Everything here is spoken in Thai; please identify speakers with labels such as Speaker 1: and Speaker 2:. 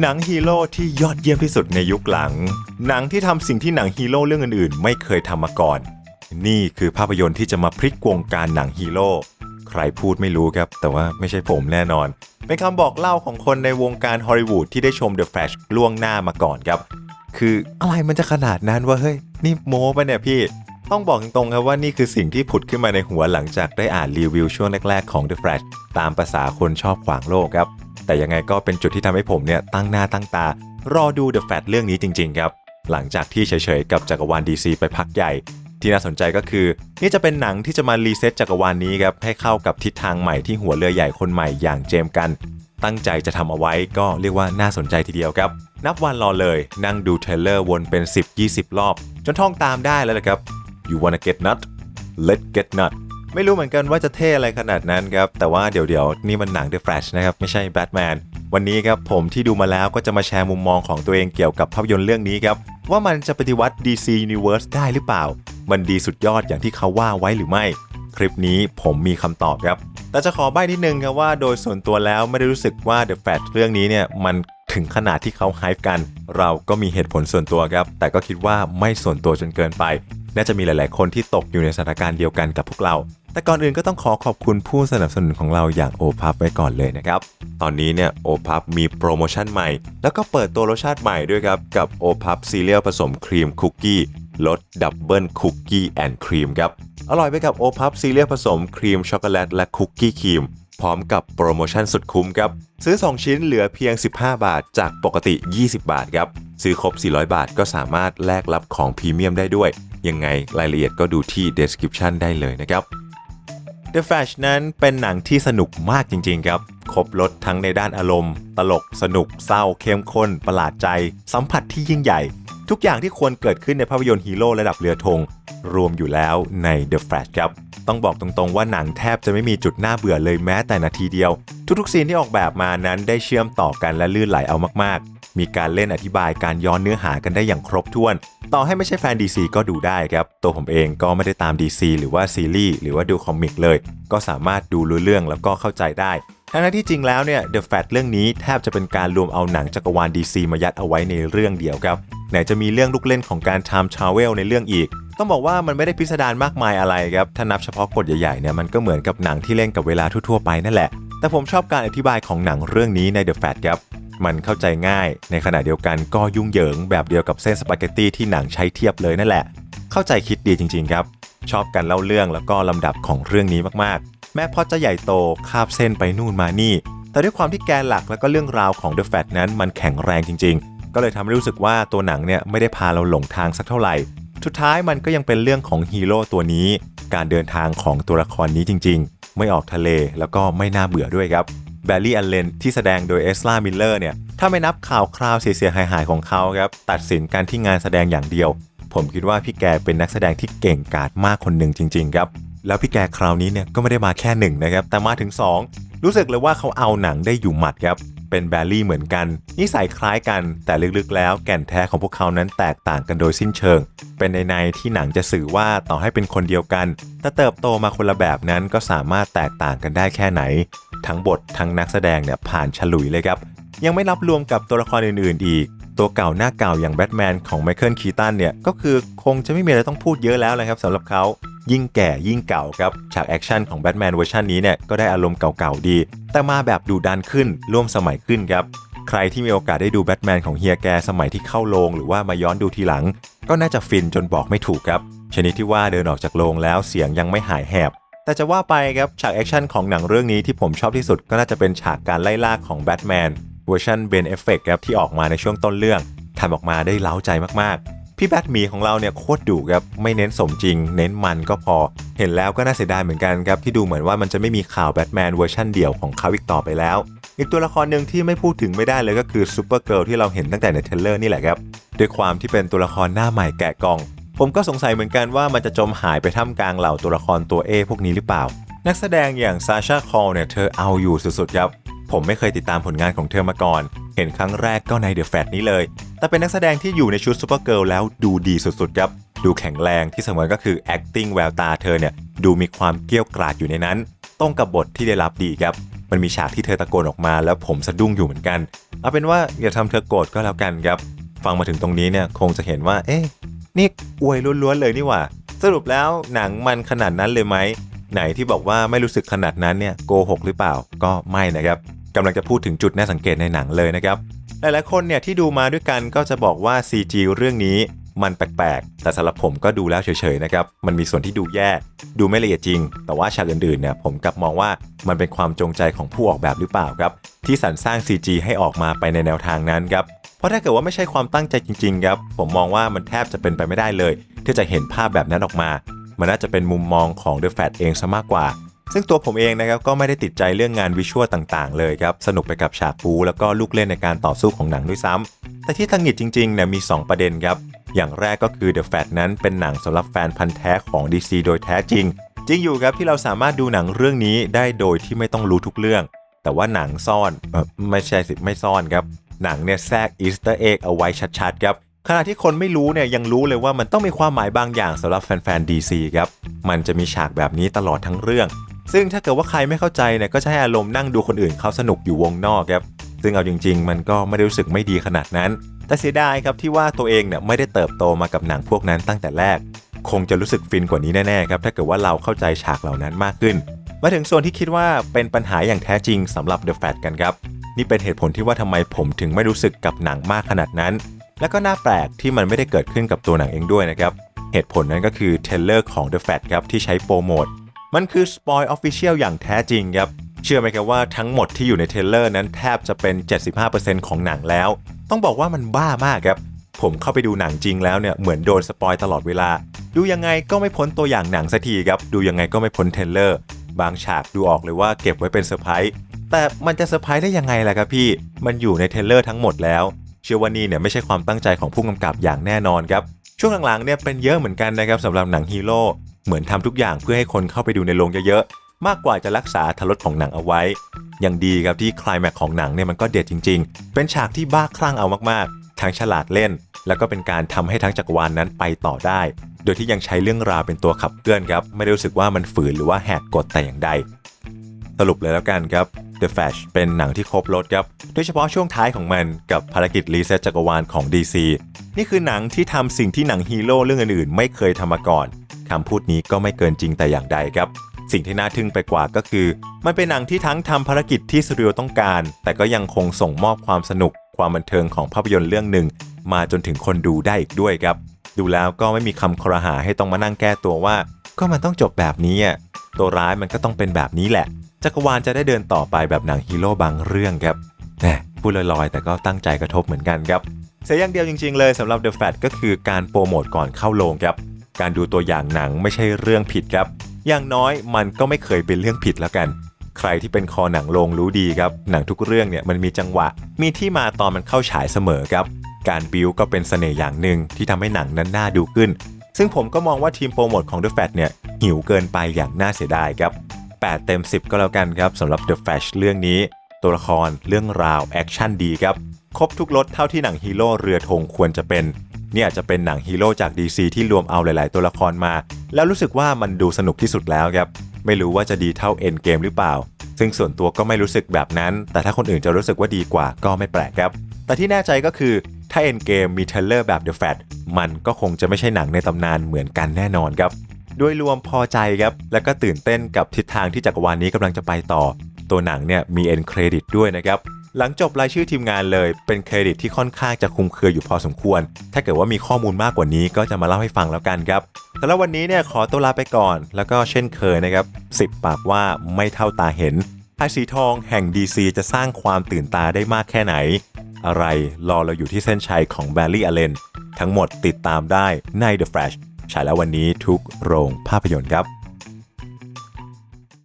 Speaker 1: หนังฮีโร่ที่ยอดเยี่ยมที่สุดในยุคหลัง หนังที่ทำสิ่งที่หนังฮีโร่เรื่องอื่นๆ ไม่เคยทำมาก่อน นี่คือภาพยนตร์ที่จะมาพลิกวงการหนังฮีโร่ ใครพูดไม่รู้ครับ แต่ว่าไม่ใช่ผมแน่นอน เป็นคำบอกเล่าของคนในวงการฮอลลีวูดที่ได้ชม The Flash ล่วงหน้ามาก่อนครับ คืออะไรมันจะขนาดนั้นวะเฮ้ย นี่โม้ปะเนี่ยพี่ ต้องบอกตรงๆครับว่านี่คือสิ่งที่ผุดขึ้นมาในหัวหลังจากได้อ่านรีวิวช่วงแรก ๆ ของ The Flash ตามภาษาคนชอบขวางโลกครับ แต่ยังไงก็เป็นจุดที่ทำให้ผมเนี่ยตั้งหน้าตั้งตา รอดู The Flash เรื่องนี้จริง ๆ ครับ หลังจากที่เฉยๆกับจักรวาล DC ไปพักใหญ่ ที่น่าสนใจก็คือ นี่จะเป็นหนังที่จะมารีเซ็ตจักรวาลนี้ครับให้เข้ากับทิศทางใหม่ที่หัวเรือใหญ่คนใหม่อย่างเจมส์กัน ตั้งใจจะทำเอาไว้ก็เรียกว่าน่าสนใจทีเดียวครับนับวันรอเลยนั่งดูเทรลเลอร์วนเป็น 10-20 รอบ จนท่องตามได้แล้วละครับ you wanna get nut let get nut ไม่รู้เหมือนกันว่าจะเท่อะไรขนาดนั้นครับ แต่ว่าเดี๋ยวเดี๋ยวๆนี่มันหนัง The Flash นะครับ ไม่ใช่ Batman วันนี้ครับผมที่ดูมาแล้วก็จะมาแชร์มุมมองของตัวเองเกี่ยวกับภาพยนตร์เรื่องนี้ครับ ว่ามันจะปฏิวัติ DC Universe ได้หรือเปล่า มันดีสุดยอดอย่างที่เขาว่าไว้หรือไม่ คลิปนี้ผมมีคำตอบครับ แต่จะขอใบ้นิดนึงครับว่าโดยส่วนตัวแล้วไม่ได้รู้สึกว่า The Flash เรื่องนี้เนี่ยมันถึงขนาดที่เขาไฮป์กัน เราก็มีเหตุผลส่วนตัวครับ แต่ก็คิดว่าไม่ส่วนตัวจนเกินไป น่าจะมีหลาย ๆ คนที่ตกอยู่ในสถานการณ์เดียวกันกับพวกเรา แต่ก่อนอื่นก็ต้องขอขอบคุณผู้สนับสนุนของเราอย่างโอพับไว้ก่อนเลยนะครับ ตอนนี้เนี่ยโอพับมีโปรโมชั่นใหม่ แล้วก็เปิดตัวรสชาติใหม่ด้วยครับ กับโอพับซีเรียลผสมครีมคุกกี้รสดับเบิลคุกกี้แอนด์ครีมครับ อร่อยไปกับโอพับซีเรียลผสมครีมช็อกโกแลตและคุกกี้ครีมพร้อมกับโปรโมชั่นสุดคุ้มครับ ซื้อ 2 ชิ้นเหลือเพียง 15 บาท จากปกติ 20 บาทครับ ซื้อครบ 400 บาทก็สามารถแลกรับของพรีเมียมได้ด้วย ยังไงรายละเอียดก็ดูที่ description ได้เลยนะครับ The Flash นั้นเป็นหนังที่สนุกมากจริงๆครับ ครบรถทั้งในด้านอารมณ์ ตลก สนุก เศร้า เข้มข้น ประหลาดใจ สัมผัสที่ยิ่งใหญ่ ทุกอย่างที่ควรเกิดขึ้นในภาพยนตร์ฮีโร่ระดับเรือธงรวมอยู่แล้วใน The Flash ครับ ต้องบอกตรงๆว่าหนังแทบจะไม่มีจุดน่าเบื่อเลยแม้แต่นาทีเดียว ทุกๆซีนที่ออกแบบมานั้นได้เชื่อมต่อกันและลื่นไหลเอามากๆ มีการเล่นอธิบายการย้อนเนื้อหากันได้อย่างครบถ้วน ต่อให้ไม่ใช่แฟน DC ก็ดูได้ครับ ตัวผมเองก็ไม่ได้ตาม DC หรือว่าซีรีส์หรือว่าดูคอมิกเลย ก็สามารถดูรู้เรื่องแล้วก็เข้าใจได้ทั้งนั้นที่จริงแล้วเนี่ย The Flash เรื่องนี้แทบจะเป็นการรวมเอาหนังจักรวาล DC มายัดเอาไว้ในเรื่องเดียวครับ ไหนจะมีเรื่องลูกเล่นของการ Time Travel ในเรื่องอีก ต้องบอกว่ามันไม่ได้พิสดารมากมายอะไรครับ ถ้านับเฉพาะกฎใหญ่ๆเนี่ยมันก็เหมือนกับหนังที่เล่นกับเวลาทั่วๆไปนั่นแหละ แต่ผมชอบการอธิบายของหนังเรื่องนี้ใน The Flash ครับ มันเข้าใจง่าย ในขณะเดียวกันก็ยุ่งเหยิงแบบเดียวกับเส้นสปาเกตตี้ที่หนังใช้เทียบเลยนั่นแหละ เข้าใจคิดดีจริง ๆ ครับ ชอบการเล่าเรื่องแล้วก็ลำดับของเรื่องนี้มากๆ แม้พอจะใหญ่โตคาบเส้นไปนู่นมานี่ แต่ด้วยความที่แกนหลักแล้วก็เรื่องราวของ The Flash นั้นมันแข็งแรงจริง ๆ ก็เลยทำให้รู้สึกว่าตัวหนังเนี่ยไม่ได้พาเราหลงทางสักเท่าไหร่สุดท้ายมันก็ยังเป็นเรื่องของฮีโร่ตัวนี้ การเดินทางของตัวละครนี้จริง ๆ ไม่ออกทะเลแล้วก็ไม่น่าเบื่อด้วยครับ แบลลี่อัลเลนที่แสดงโดยเอสลามิลเลอร์เนี่ย ถ้าไม่นับข่าวคราวเสียๆหายของเขาครับ ตัดสินการที่งานแสดงอย่างเดียว ผมคิดว่าพี่แกเป็นนักแสดงที่เก่งกาจมากคนหนึ่งจริง ๆ ครับ แล้วพี่แกคราวนี้เนี่ยก็ไม่ได้มาแค่หนึ่งนะครับแต่มาถึง 2 รู้สึกเลยว่าเขาเอาหนังได้อยู่หมัดครับเป็นแบลลี่เหมือนกัน นิสัยคล้ายกัน แต่ลึกๆ แล้วแก่นแท้ของพวกเขานั้นแตกต่างกันโดยสิ้นเชิง เป็นในในที่หนังจะสื่อว่าต่อให้เป็นคนเดียวกัน แต่เติบโตมาคนละแบบนั้นก็สามารถแตกต่างกันได้แค่ไหน ทั้งบททั้งนักแสดงเนี่ยผ่านฉลุยเลยครับ ยังไม่นับรวมกับตัวละครอื่นๆ อีก ตัวเก่าหน้าเก่าอย่างแบทแมนของไมเคิลคีตันเนี่ยก็คือคงจะไม่มีอะไรต้องพูดเยอะแล้วนะครับสำหรับเขายิ่งแก่ยิ่งเก่าครับ ฉากแอคชั่นของแบทแมนเวอร์ชันนี้เนี่ยก็ได้อารมณ์เก่าๆดี แต่มาแบบดูดันขึ้นร่วมสมัยขึ้นครับใครที่มีโอกาสได้ดูแบทแมนของเฮียแกสมัยที่เข้าโรงหรือว่ามาย้อนดูทีหลัง ก็น่าจะฟินจนบอกไม่ถูกครับ ชนิดที่ว่าเดินออกจากโรงแล้วเสียงยังไม่หายแหบ แต่จะว่าไปครับฉากแอคชั่นของหนังเรื่องนี้ที่ผมชอบที่สุดก็น่าจะเป็นฉากการไล่ล่าของแบทแมนเวอร์ชันเบนเอฟเฟกครับที่ออกมาในช่วงต้นเรื่องทำออกมาได้เล้าใจมากๆ พี่แบทมีของเราเนี่ยโคตรดุครับไม่เน้นสมจริง เน้นมันก็พอ เห็นแล้วก็น่าเสียดายเหมือนกันครับที่ดูเหมือนว่ามันจะไม่มีข่าวแบทแมนเวอร์ชันเดี่ยวของเขาอีกต่อไปแล้ว อีกตัวละครหนึ่งที่ไม่พูดถึงไม่ได้เลยก็คือซูเปอร์เกิลที่เราเห็นตั้งแต่ในเทเลอร์นี่แหละครับด้วยความที่เป็นตัวละครหน้าใหม่แกะกล่อง ผมก็สงสัยเหมือนกันว่ามันจะจมหายไปท่ามกลางเหล่าตัวละครตัวเอพวกนี้หรือเปล่า นักแสดงอย่างซาชาคอลเนี่ยเธอเอาอยู่สุดๆครับ ผมไม่เคยติดตามผลงานของเธอมาก่อน เห็นครั้งแรกก็ในเดอะแฟตนี้เลย แต่เป็นนักแสดงที่อยู่ในชุดซูเปอร์เกิลแล้วดูดีสุดๆครับ ดูแข็งแรงที่สำคัญก็คือ acting แววตาเธอเนี่ยดูมีความเกรี้ยวกราดอยู่ในนั้น ตรงกับบทที่ได้รับดีครับมันมีฉากที่เธอตะโกนออกมาแล้วผมสะดุ้งอยู่เหมือนกัน เอาเป็นว่าอย่าทำเธอโกรธก็แล้วกันครับ ฟังมาถึงตรงนี้เนี่ยคงจะเห็นว่า เอ๊ะ นี่อวยล้วนๆเลยนี่หว่า สรุปแล้วหนังมันขนาดนั้นเลยไหม ไหนที่บอกว่าไม่รู้สึกขนาดนั้นเนี่ยโกหกหรือเปล่าก็ไม่นะครับกำลังจะพูดถึงจุดน่าสังเกตในหนังเลยนะครับ หลายๆคนเนี่ยที่ดูมาด้วยกันก็จะบอกว่า CG เรื่องนี้มันแปลกๆ แต่สำหรับผมก็ดูแล้วเฉยๆนะครับ มันมีส่วนที่ดูแย่ ดูไม่ละเอียดจริง แต่ว่าฉากอื่นๆ เนี่ยผมกลับมองว่ามันเป็นความจงใจของผู้ออกแบบหรือเปล่าครับ ที่สรรสร้าง CG ให้ออกมาไปในแนวทางนั้นครับ เพราะถ้าเกิดว่าไม่ใช่ความตั้งใจจริงๆครับผมมองว่ามันแทบจะเป็นไปไม่ได้เลย ที่จะเห็นภาพแบบนั้นออกมา มันน่าจะเป็นมุมมองของ The Fat เองซะมากกว่า ซึ่งตัวผมเองนะครับก็ไม่ได้ติดใจเรื่องงานวิชวลต่างๆ เลยครับสนุกไปกับฉากปูแล้วก็ลูกเล่นในการต่อสู้ของหนังด้วยซ้ำแต่ที่ตังหิดจริงๆเนี่ยมี 2 ประเด็นครับอย่างแรกก็คือ The Fat นั้นเป็นหนังสำหรับแฟนพันธ์แท้ของ DC โดยแท้จริง จริงอยู่ครับที่เราสามารถดูหนังเรื่องนี้ได้โดยที่ไม่ต้องรู้ทุกเรื่องแต่ว่าหนังซ่อนไม่ใช่สิไม่ซ่อนครับ หนังเนี่ยแทรกอีสเตอร์เอ็กเอาไว้ชัดๆครับขณะที่คนไม่รู้เนี่ยยังรู้เลยว่ามันต้องมีความหมายบางอย่างสำหรับแฟนๆ DC ครับ มันจะมีฉากแบบนี้ตลอดทั้งเรื่อง ซึ่งถ้าเกิดว่าใครไม่เข้าใจเนี่ยก็จะให้อารมณ์นั่งดูคนอื่นเขาสนุกอยู่วงนอกครับ ซึ่งเอาจริง ๆ มันก็ไม่ได้รู้สึกไม่ดีขนาดนั้น แต่เสียดายครับที่ว่าตัวเองเนี่ยไม่ได้เติบโตมากับหนังพวกนั้นตั้งแต่แรก คงจะรู้สึกฟินกว่านี้แน่ๆครับถ้าเกิดว่าเราเข้าใจฉากเหล่านั้นมากขึ้น มาถึงส่วนที่คิดว่าเป็นปัญหาอย่างแท้จริงสำหรับ The Fat กันครับ นี่เป็นเหตุผลที่ว่าทำไมผมถึงไม่รู้สึกกับหนังมากขนาดนั้น และก็น่าแปลกที่มันไม่ได้เกิดขึ้นกับตัวหนังเองด้วยนะครับ เหตุผลนั้นก็คือเทเลอร์ของ The Fat ครับที่ใช้โปรโมท มันคือสปอยออฟฟิเชียลอย่างแท้จริงครับ เชื่อไหมครับว่าทั้งหมดที่อยู่ในเทเลอร์นั้นแทบจะเป็น 75%ของหนังแล้ว ต้องบอกว่ามันบ้ามากครับ ผมเข้าไปดูหนังจริงแล้วเนี่ยเหมือนโดนสปอยตลอดเวลา ดูยังไงก็ไม่พ้นตัวอย่างหนังสักทีครับ ดูยังไงก็ไม่พ้นเทเลอร์ บางฉากดูออกเลยว่าเก็บไว้เป็นเซอร์ไพรส์ แต่มันจะเซอร์ไพรส์ได้ยังไงล่ะครับพี่ มันอยู่ในเทเลอร์ทั้งหมดแล้ว เชื่อว่านี่เนี่ยไม่ใช่ความตั้งใจของผู้กำกับอย่างแน่นอนครับ ช่วงหลังๆเนี่ยเป็นเยอะเหมือนกันนะครับสำหรับหนังฮีโร่ เหมือนทำทุกอย่างเพื่อให้คนเข้าไปดูในโรงเยอะๆ มากกว่าจะรักษาทรสของหนังเอาไว้ ยังดีครับที่คลายแม็กของหนังเนี่ยมันก็เด็ดจริง ๆ เป็นฉากที่บ้าคลั่งเอามากๆ ทั้งฉลาดเล่น แล้วก็เป็นการทำให้ทั้งจักรวาลนนั้นไปต่อได้ โดยที่ยังใช้เรื่องราวเป็นตัวขับเคลื่อนครับ ไม่ได้รู้สึกว่ามันฝืนหรือว่าแหกกฎแต่อย่างใด สรุปเลยแล้วกันครับ The Flash เป็นหนังที่ครบรถครับ โดยเฉพาะช่วงท้ายของมันกับภารกิจรีเซ็ตจักรวาลของ DC นี่คือหนังที่ทำสิ่งที่หนังฮีโร่เรื่องอื่นๆ ไม่เคยทำมาก่อนคำพูดนี้ก็ไม่เกินจริงแต่อย่างใดครับ สิ่งที่น่าทึ่งไปกว่าก็คือ มันเป็นหนังที่ทั้งทำภารกิจที่สตูดิโอต้องการ แต่ก็ยังคงส่งมอบความสนุก ความบันเทิงของภาพยนตร์เรื่องหนึ่ง มาจนถึงคนดูได้อีกด้วยครับ ดูแล้วก็ไม่มีคำครหาให้ต้องมานั่งแก้ตัวว่า ก็มันต้องจบแบบนี้อะตัวร้ายมันก็ต้องเป็นแบบนี้แหละ จักรวาลจะได้เดินต่อไปแบบหนังฮีโร่บางเรื่องครับแหมพูดลอยๆ แต่ก็ตั้งใจกระทบเหมือนกันครับ เสียอย่างเดียวจริง ๆ เลยสำหรับ The Fat ก็คือการโปรโมทก่อนเข้าโรงครับ การดูตัวอย่างหนังไม่ใช่เรื่องผิดครับ อย่างน้อยมันก็ไม่เคยเป็นเรื่องผิดแล้วกัน ใครที่เป็นคอหนังโรงรู้ดีครับ หนังทุกเรื่องเนี่ยมันมีจังหวะ มีที่มาตอนมันเข้าฉายเสมอครับ การบิวก็เป็นเสน่ห์อย่างหนึ่งที่ทำให้หนังนั้นน่าดูขึ้น ซึ่งผมก็มองว่าทีมโปรโมทของ The Fat เนี่ยหิวเกินไปอย่างน่าเสียดายครับ 8 เต็ม 10 ก็แล้วกันครับสำหรับ The Flash เรื่องนี้ ตัวละครเรื่องราวแอคชั่นดีครับ ครบทุกรสเท่าที่หนังฮีโร่เรือธงควรจะเป็นเนี่ยอาจจะเป็นหนังฮีโร่จาก DC ที่รวมเอาหลาย ๆ ตัวละครมา แล้วรู้สึกว่ามันดูสนุกที่สุดแล้วครับ ไม่รู้ว่าจะดีเท่า End Game หรือเปล่า ซึ่งส่วนตัวก็ไม่รู้สึกแบบนั้น แต่ถ้าคนอื่นจะรู้สึกว่าดีกว่าก็ไม่แปลกครับ แต่ที่แน่ใจก็คือถ้า End Game มีเทรลเลอร์แบบ The Fat มันก็คงจะไม่ใช่หนังในตำนานเหมือนกันแน่นอนครับ โดยรวมพอใจครับ แล้วก็ตื่นเต้นกับทิศทางที่จักรวาลนี้กำลังจะไปต่อ ตัวหนังเนี่ยมีเอ็นเครดิตด้วยนะครับหลังจบรายชื่อทีมงานเลยเป็นเครดิตที่ค่อนข้างจะคุมเครืออยู่พอสมควร ถ้าเกิดว่ามีข้อมูลมากกว่านี้ก็จะมาเล่าให้ฟังแล้วกันครับแต่ล้ววันนี้เนี่ยขอตัวลาไปก่อน แล้วก็เช่นเคยนะครับสิบปากว่าไม่เท่าตาเห็นไอสีทองแห่ง DC จะสร้างความตื่นตาได้มากแค่ไหน อะไรรอเราอยู่ที่เส้นชัยของแบลลี่อเลนทั้งหมดติดตามได้ใน The Flash ฉายแล้ววันนี้ทุกโรงภาพยนตร์ครับ